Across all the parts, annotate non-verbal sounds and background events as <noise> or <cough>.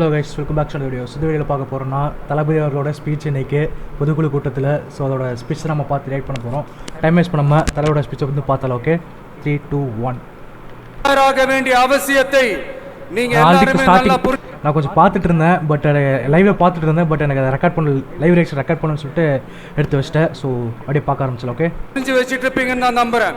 Hello guys welcome back to videos இந்த வீடியோவில் பார்க்க போகிறோம்னா தளபதி அவர்களோட ஸ்பீச் இன்னைக்கு பொதுக்குழு கூட்டத்தில் ஸோ அதோட ஸ்பீச் நம்ம பார்த்து ரியாக்ட் பண்ண போகிறோம் டைம் வேஸ்ட் பண்ணாமல் தலையோட ஸ்பீச்சை வந்து பார்த்தாலும் ஓகே த்ரீ டூ ஒன் தயாராக வேண்டிய அவசியத்தை நீங்க நான் கொஞ்சம் பார்த்துட்டு இருந்தேன் பட் லைவில் பார்த்துட்டு இருந்தேன் பட் எனக்கு அதை ரெக்கார்ட் பண்ண லைவ் ரியாக்ஷன் ரெக்கார்ட் பண்ணணும்னு சொல்லிட்டு எடுத்து வச்சிட்டேன். ஸோ அப்படியே பார்க்க ஆரம்பிச்சல ஓகே வச்சிட்டு இருப்பீங்கன்னு நான் நம்புறேன்.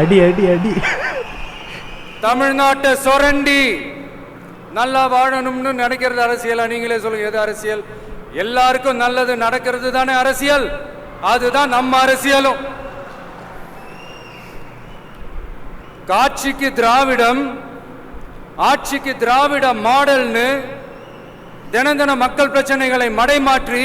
அடி அடி அடி. தமிழ்நாட்டை சொரண்டி நல்லா வாழணும்னு நினைக்கிறது அரசியல்? நீங்களே சொல்லுங்க எது அரசியல்? எல்லாருக்கும் நல்லது நடக்கிறது தானே அரசியல். அதுதான் நம்ம அரசியலும். காட்சிக்கு திராவிடம் ஆட்சிக்கு திராவிட மாடல்னு தினம் தினம் மக்கள் பிரச்சனைகளை மடைமாற்றி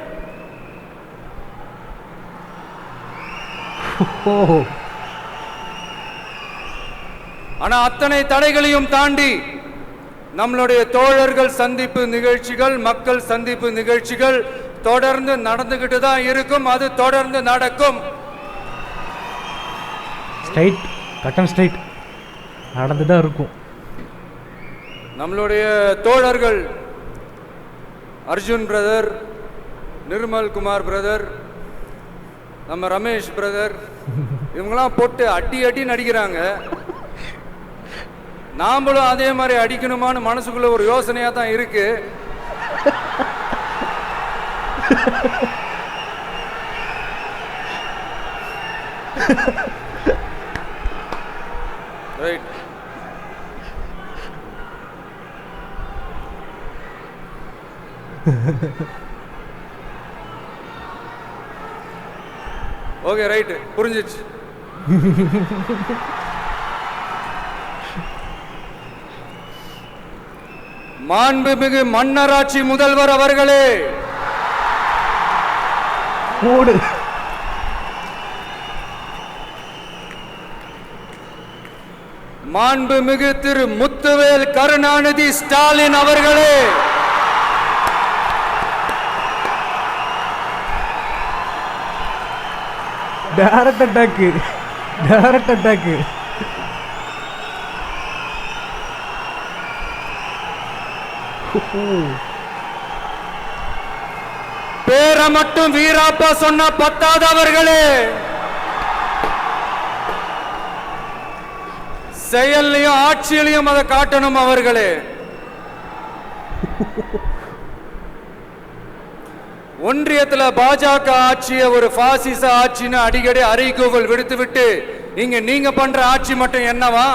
ஓஹோ ஆனா அத்தனை தடைகளையும் தாண்டி நம்மளுடைய தோழர்கள் சந்திப்பு நிகழ்ச்சிகள் மக்கள் சந்திப்பு நிகழ்ச்சிகள் தொடர்ந்து நடந்துகிட்டு தான் இருக்கும். அது தொடர்ந்து நடக்கும். ஸ்ட்ரைட் கட்டன் ஸ்ட்ரைட் நடந்து தான் இருக்கும். நம்மளுடைய தோழர்கள் அர்ஜுன் பிரதர் நிர்மல் குமார் பிரதர் நம்ம ரமேஷ் பிரதர் இவங்கெல்லாம் போட்டு அடி அடி நடிக்கிறாங்க. நாமளும் அதே மாதிரி அடிக்கணுமான்னு மனசுக்குள்ள ஒரு யோசனையா தான் இருக்கு. ரைட் <laughs> ஓகே ரைட்டு புரிஞ்சிச்சு. மாண்புமிகு மன்னராட்சி முதல்வர் அவர்களே. ஓடு மாண்புமிகு திரு முத்துவேல் கருணாநிதி ஸ்டாலின் அவர்களே. டேரக்ட் அட்டாக்கு டேரக்ட் அட்டாக்கு பேரை மட்டும் வீராப்பா சொன்ன பத்தாதவர்களே. செயல்லையும் ஆட்சியிலையும் அதை காட்டணும் அவர்களே. ஒன்றியத்துல பாஜக ஆட்சியை ஒரு பாசிச ஆட்சின்னு அடிக்கடி அறிகூவல் விடுத்துவிட்டு இங்க நீங்க பண்ற ஆட்சி மட்டும் என்னவா?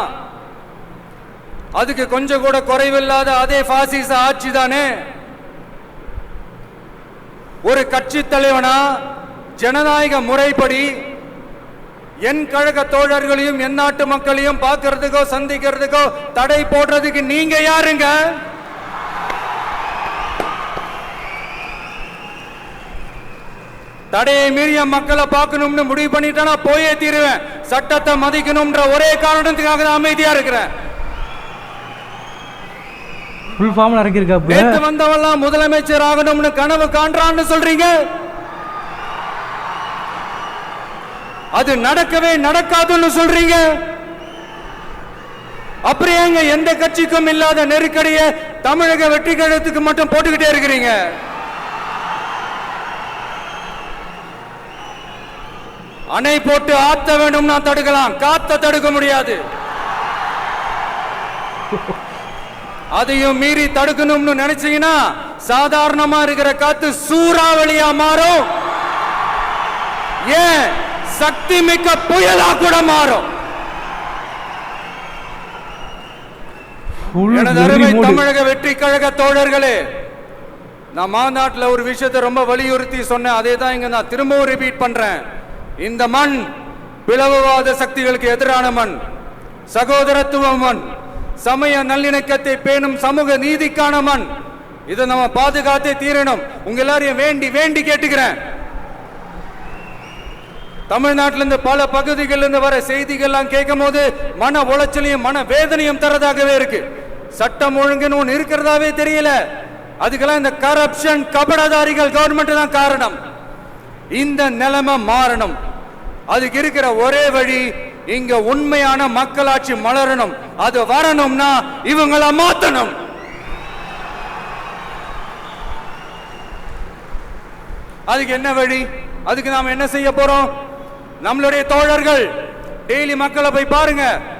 அதுக்கு கொஞ்சம் கூட குறைவில்லாத அதே பாசிச ஆட்சி தானே? ஒரு கட்சி தலைவனா ஜனநாயக முறைப்படி என் கழக தோழர்களையும் என் நாட்டு மக்களையும் பார்க்கறதுக்கோ சந்திக்கிறதுக்கோ தடை போடுறதுக்கு நீங்க யாருங்க? தடையை மீறிய மக்களை பார்க்கணும்னு முடிவு பண்ணிட்டா போயே தீருவேன். சட்டத்தை மதிக்கணும்ன்ற ஒரே காரணத்துக்காக தான் அமைதியா இருக்கிறேன். ஃபுல் ஃபார்மில் இறங்கியிருக்காப்புல நேத்து வந்தவெல்லாம் முதலமைச்சர் ஆகணும்னு கனவு காண்றான்னு சொல்றீங்க? அது நடக்கவே நடக்காதுன்னு சொல்றீங்க? அப்புறம் ஏங்க எந்த கட்சிக்கும் இல்லாத நெருக்கடிய தமிழக வெற்றி கழகத்துக்கு மட்டும் போட்டுக்கிட்டே இருக்கிறீங்க? அணை போட்டு ஆத்த வேண்டும்னா தடுக்கலாம். காத்த தடுக்க முடியாது. அதையும் மீறி தடுக்கணும்னு நினைச்சீங்கன்னா சாதாரணமா இருக்கிற காத்து சூறாவளியா மாறும். ஏன்? சக்தி மிக்க புயலா கூட மாறும். எனது அருமை தமிழக வெற்றி கழக தோழர்களே நான் மாநாட்டில் ஒரு விஷயத்தை ரொம்ப வலியுறுத்தி சொன்னேன். அதே தான் இங்க நான் திரும்பவும் ரிப்பீட் பண்றேன். இந்த மண் பிளவுவாத சக்திகளுக்கு எதிரான மண் சகோதரத்துவ மண் சமய நல்லிணக்கத்தை பேணும் சமூக நீதிக்கான மண். இதை நம்ம பாதுகாத்தே தீரணும். உங்க எல்லாரையும் வேண்டி வேண்டி கேட்டுக்கிறேன். தமிழ்நாட்டிலிருந்து பல பகுதிகளிலிருந்து வர செய்திகள்லாம் கேட்கும் போது மன உளைச்சலையும் மன வேதனையும் தரதாகவே இருக்கு. சட்டம் ஒழுங்குன்னு ஒன்று இருக்கிறதாவே தெரியல. அதுக்கெல்லாம் இந்த கரப்ஷன் கபடதாரிகள் கவர்மெண்ட் தான் காரணம். இந்த நிலைமை மாறணும். அதுக்கு இருக்கிற ஒரே வழி இங்க உண்மையான மக்களாட்சி மலரணும். அது வரணும்னா இவங்களை மாத்தணும். அதுக்கு என்ன வழி? அதுக்கு நாம என்ன செய்ய போறோம்? நம்மளுடைய தோழர்கள் டெய்லி மக்களை போய் பாருங்க.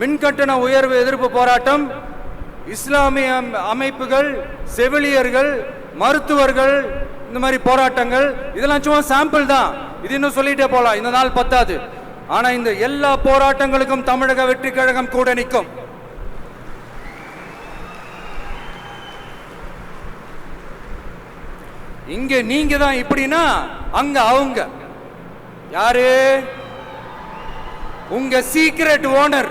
மின்கட்டண உயர்வு எதிர்ப்பு போராட்டம் இஸ்லாமிய அமைப்புகள் செவிலியர்கள் மருத்துவர்கள் இந்த மாதிரி போராட்டங்கள் இதெல்லாம் சும்மா சாம்பிள் தான். இது இன்னும் சொல்லிட்டே போகலாம் இந்த நாள் பத்தாது. ஆனா இந்த எல்லா போராட்டங்களுக்கும் தமிழக வெற்றி கழகம் கூட நிற்கும். இங்க நீங்க தான் இப்படின்னா அங்க அவங்க. யாரு? உங்க சீக்ரெட் ஓனர்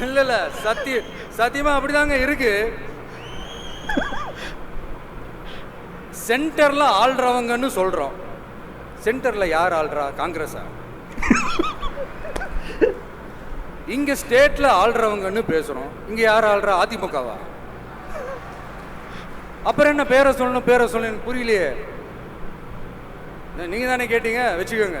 இல்ல இல்ல சத்திய சத்தியமா அப்படிதாங்க இருக்கு. சென்டர்ல ஆள்றவங்கன்னு சொல்றோம். சென்டர்ல யார் ஆள்றா? காங்கிரஸா? இங்க ஸ்டேட்ல ஆள்றவங்கன்னு பேசுறோம். இங்க யார் ஆள்றா? அதிமுகவா? அப்புறம் என்ன பேரை சொல்லணும் பேரை சொல்லணும் எனக்கு புரியலையே. நீங்க தானே கேட்டீங்க? வச்சுக்கோங்க.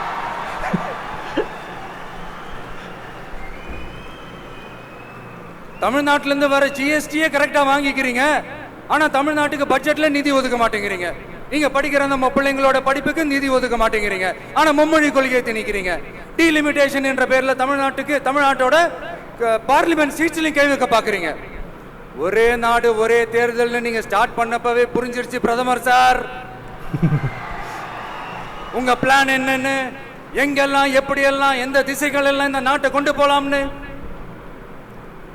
தமிழ்நாட்டில இருந்து வர ஜிஎஸ்டியே கரெக்டா வாங்கிக்கிறீங்க. ஆனா தமிழ்நாட்டுக்கு பட்ஜெட்ல நிதி ஒதுக்க மாட்டேங்கிறீங்க. நீங்க படிக்கிற நம்ம பிள்ளைங்களோட படிப்புக்கு நிதி ஒதுக்க மாட்டேங்கிறீங்க. ஆனா மும்மொழி கொள்கையை திணிக்கிறீங்க டீலிமிட்டேஷன் என்ற பேர்ல தமிழ்நாட்டுக்கு தமிழ்நாட்டோட பார்லிமெண்ட் சீட்ஸ்லையும் கைவிக்க பார்க்குறீங்க பாக்குறீங்க. ஒரே நாடு ஒரே தேர்தல்னு நீங்க ஸ்டார்ட் பண்ணப்பவே புரிஞ்சிருச்சு பிரதமர் சார். உங்க பிளான் என்னன்னு எங்கெல்லாம் எப்படியெல்லாம் எந்த திசைகள் எல்லாம் இந்த நாட்டை கொண்டு போலாம்னு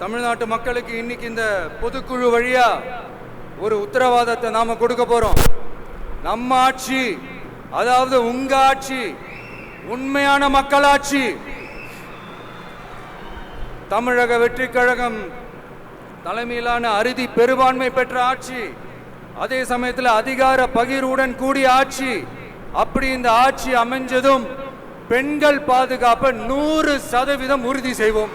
தமிழ்நாட்டு மக்களுக்கு இன்னைக்கு இந்த பொதுக்குழு வழியா ஒரு உத்தரவாதத்தை நாம கொடுக்க போறோம். நம்ம ஆட்சி அதாவது உங்க ஆட்சி உண்மையான மக்களாட்சி. தமிழக வெற்றி கழகம் தலைமையிலான அறுதி பெரும்பான்மை பெற்ற ஆட்சி அதே சமயத்தில் அதிகார பகிர்வுடன் கூடிய ஆட்சி. அப்படி இந்த ஆட்சி அமைஞ்சதும் பெண்கள் பாதுகாப்பை நூறு சதவீதம் உறுதி செய்வோம்.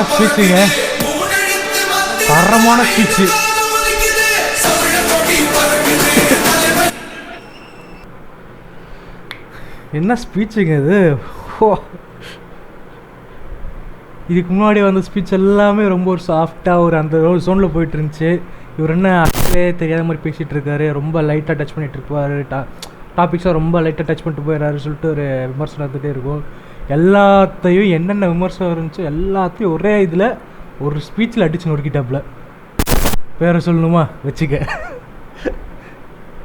என்ன ஸ்பீச்சுங்க தரமான ஸ்பீச்சு என்ன ஸ்பீச்சுங்க இது? ஓ இதுக்கு முன்னாடி வந்த ஸ்பீச் எல்லாமே ரொம்ப ஒரு சாஃப்டாக ஒரு அந்த ஜோனில் போயிட்டு இருந்துச்சு. இவர் என்ன actually தெரியாத மாதிரி பேசிகிட்டு இருக்காரு. ரொம்ப லைட்டாக டச் பண்ணிட்டு இருப்பாரு. டா டாபிக்ஸாக ரொம்ப லைட்டாக டச் பண்ணிட்டு போயிடுறாரு சொல்லிட்டு ஒரு விமர்சனம் இருந்துகிட்டே இருக்கும். எல்லாத்தையும் என்னென்ன விமர்சனம் இருந்துச்சோ எல்லாத்தையும் ஒரே இதில் ஒரு ஸ்பீச்சில் அடிச்சு நொறுக்கிட்டாப்புல. பேரை சொல்லணுமா? வச்சுக்க.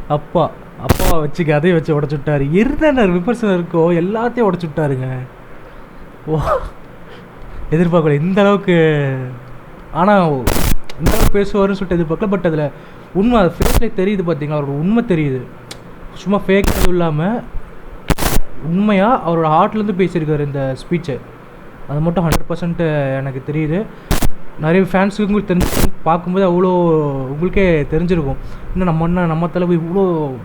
அப்பா அப்பா வச்சுக்க. அதையும் வச்சு உடச்சு விட்டாரு. என்னென்ன விமர்சனம் இருக்கோ எல்லாத்தையும் உடச்சுட்டாருங்க விட்டாருங்க. எதிர்பார்க்கல. இந்த அளவுக்கு ஆனால் இந்த அளவுக்கு பேசுவாருன்னு சொல்லிட்டு எதிர்பார்க்கல. பட் அதில் உண்மை ஃபேஸ்லேயே தெரியுது பார்த்தீங்களா அவரோட உண்மை தெரியுது. சும்மா ஃபேக் இல்லாமல் உண்மையாக அவரோட ஹார்ட்லேருந்து பேசியிருக்காரு இந்த ஸ்பீச்சை அது மட்டும் ஹண்ட்ரட் பர்சன்ட்டு எனக்கு தெரியுது. நிறைய ஃபேன்ஸுக்கு உங்களுக்கு தெரிஞ்சு பார்க்கும்போது அவ்வளோ உங்களுக்கே தெரிஞ்சிருக்கும். இன்னும் நம்ம என்ன நம்ம தலைவர் இவ்வளோ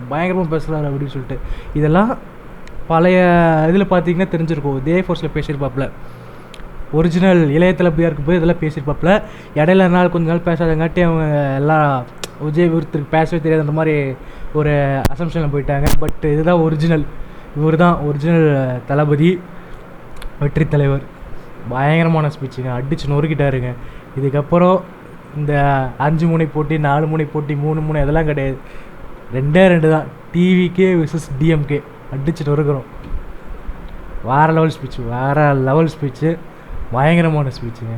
பயங்கரமாக பேசுகிறாரு அப்படின்னு சொல்லிட்டு. இதெல்லாம் பழைய இதில் பார்த்தீங்கன்னா தெரிஞ்சிருக்கும். இதே ஃபோர்ஸில் பேசியிருப்பாப்புல. ஒரிஜினல் இளைய தளபதியாக இருக்கும்போது இதெல்லாம் பேசியிருப்பாப்புல. இடையில நாள் கொஞ்ச நாள் பேசாதங்காட்டி அவங்க எல்லாம் விஜய் ஒருத்தருக்கு பேசவே தெரியாது அந்த மாதிரி ஒரு அசம்ஷனில் போயிட்டாங்க. பட் இதுதான் ஒரிஜினல் இவர் தான் ஒரிஜினல் தளபதி வெற்றி தலைவர். பயங்கரமான ஸ்பீச்சுங்க அடிச்சு நொறுக்கிட்டாருங்க. இதுக்கப்புறம் இந்த அஞ்சு முனை போட்டி நாலு முனை போட்டி மூணு முனை அதெல்லாம் கிடையாது. ரெண்டே ரெண்டு தான் டிவிக்கே விசஸ் டிஎம்கே அடிச்சு நொறுக்கிறோம். வேறு லெவல் ஸ்பீச்சு வேறு லெவல் ஸ்பீச்சு பயங்கரமான ஸ்பீச்சுங்க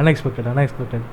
அன்எக்ஸ்பெக்டட் அன்எக்ஸ்பெக்டட்